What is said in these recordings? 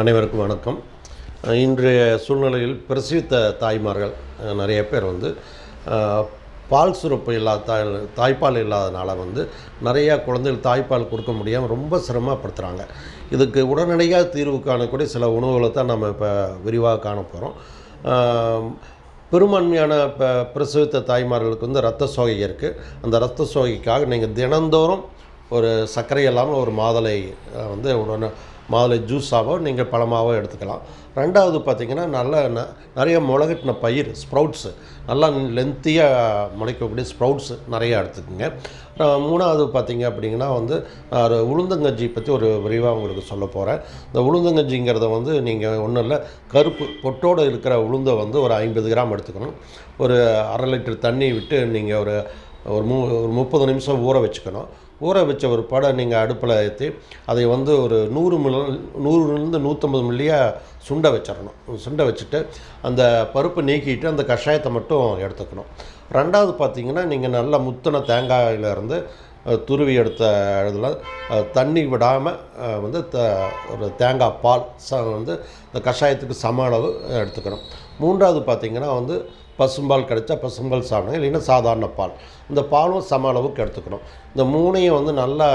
அனைவருக்கும் வணக்கம். இன்றைய சூழ்நிலையில் பிரசவித்த தாய்மார்கள் நிறைய பேர் வந்து பால் சுரப்பு இல்லாத தாய் தாய்ப்பால் இல்லாதனால வந்து நிறையா குழந்தைகள் தாய்ப்பால் கொடுக்க முடியாமல் ரொம்ப சிரமப்படுத்துகிறாங்க இதுக்கு உடனடியாக தீர்வு காணக்கூடிய சில உணவுகளை தான் நம்ம இப்போ விரிவாக காண போகிறோம் பெரும்பான்மையான இப்போ பிரசவித்த தாய்மார்களுக்கு வந்து ரத்த சோகை இருக்குது அந்த ரத்த சோகைக்காக நீங்கள் தினந்தோறும் ஒரு சர்க்கரை இல்லாமல் ஒரு மாதுளை வந்து உடனே மாதுளை ஜூஸாவோ நீங்கள் பழமாவோ எடுத்துக்கலாம். ரெண்டாவது பார்த்திங்கன்னா நல்ல ந- நிறைய முளகட்டின பயிர் ஸ்ப்ரவுட்ஸு நல்லா லென்த்தியாக முளைக்கக்கூடிய ஸ்ப்ரவுட்ஸு நிறையா எடுத்துக்கோங்க. மூணாவது பார்த்திங்க அப்படிங்கன்னா வந்து ஒரு உளுந்தங்கஞ்சி பற்றி ஒரு விரிவாக உங்களுக்கு சொல்ல போகிறேன் இந்த உளுந்தங்கஞ்சிங்கிறத வந்து நீங்கள் ஒன்றும் இல்லை கருப்பு பொட்டோடு இருக்கிற உளுந்தை வந்து ஒரு ஐம்பது கிராம் எடுத்துக்கணும். ஒரு அரை லிட்டர் தண்ணி விட்டு நீங்கள் ஒரு ஒரு மூ ஒரு முப்பது நிமிஷம் ஊற வச்சுக்கணும். ஊற வச்ச ஒரு படை நீங்கள் அடுப்பில் ஏற்றி அதை வந்து ஒரு நூறு மில் நூறுலேருந்து நூற்றம்பது மில்லியாக சுண்ட வச்சிடணும். சுண்டை வச்சுட்டு அந்த பருப்பு நீக்கிட்டு அந்த கஷாயத்தை மட்டும் எடுத்துக்கணும். ரெண்டாவது பார்த்தீங்கன்னா நீங்கள் நல்லா முத்தின தேங்காயிலேருந்து துருவி எடுத்த இதில் தண்ணி விடாமல் வந்து த ஒரு தேங்காய் பால் ச வந்து இந்த கஷாயத்துக்கு சம அளவு எடுத்துக்கணும். மூன்றாவது பார்த்தீங்கன்னா வந்து பசும்பால் கிடைச்சா பசும்பால் சாப்பிடுங்க இல்லைன்னா சாதாரண பால். இந்த பாலும் சம அளவுக்கு எடுத்துக்கணும். இந்த மூணையும் வந்து நல்லா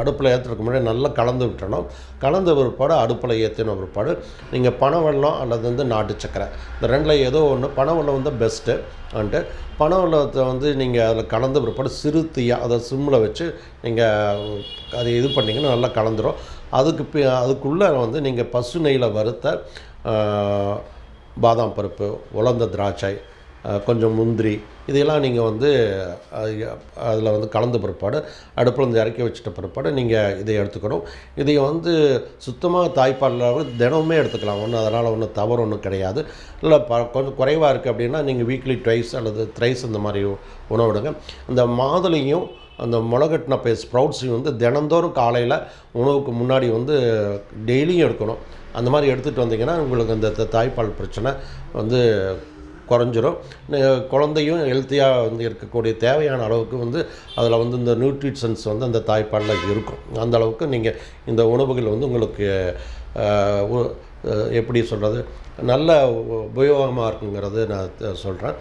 அடுப்பில் ஏற்றுறதுக்கு முன்னாடி நல்லா கலந்து விட்டணும் கலந்த பிற்பாடு அடுப்பில் ஏற்றின பிற்பாடு நீங்கள் பனவல்லம் அல்லது வந்து நாட்டு சக்கரை. இந்த ரெண்டில் ஏதோ ஒன்று பனவல்லம் வந்து பெஸ்ட்டு வந்துட்டு பனவெல்லத்தை வந்து நீங்கள் அதில் கலந்த பிற்பாடு சிறு தீயாக அதை சிம்மில் வச்சு நீங்கள் அதை இது பண்ணிங்கன்னா நல்லா கலந்துரும். அதுக்கு பி அதுக்குள்ளே வந்து நீங்கள் பசு நெய்யில் வறுத்த பாதாம் பருப்பு உலர்ந்த திராட்சை கொஞ்சம் முந்திரி இதையெல்லாம் நீங்கள் வந்து அதில் வந்து கலந்த பிற்பாடு அடுப்பில் வந்து இறக்கி வச்சுட்ட பிற்பாடு நீங்கள் இதை எடுத்துக்கணும். இதை வந்து சுத்தமாக தாய்ப்பாலில் தினமுமே எடுத்துக்கலாம். ஒன்றும் அதனால் ஒன்றும் தவறு ஒன்றும் கிடையாது. இல்லை ப கொஞ்சம் குறைவாக இருக்குது அப்படின்னா நீங்கள் வீக்லி ட்வைஸ் அல்லது த்ரைஸ் இந்த மாதிரி உணவிடுங்க. இந்த மாதுளையும் அந்த முளகட்டின பே ஸ்ப்ரவுட்ஸையும் வந்து தினந்தோறும் காலையில் உணவுக்கு முன்னாடி வந்து டெய்லியும் எடுக்கணும். அந்த மாதிரி எடுத்துகிட்டு வந்தீங்கன்னா உங்களுக்கு இந்த தாய்ப்பால் பிரச்சனை வந்து குறைஞ்சிரும். குழந்தையும் ஹெல்த்தியாக வந்து இருக்கக்கூடிய தேவையான அளவுக்கு வந்து அதில் வந்து இந்த நியூட்ரிஷன்ஸ் வந்து அந்த தாய்ப்பாலில் இருக்கும். அந்த அளவுக்கு நீங்கள் இந்த உணவுகள் வந்து உங்களுக்கு உ- எப்படி சொல்கிறது நல்ல உபயோகமாக இருக்குங்கிறது நான் சொல்கிறேன்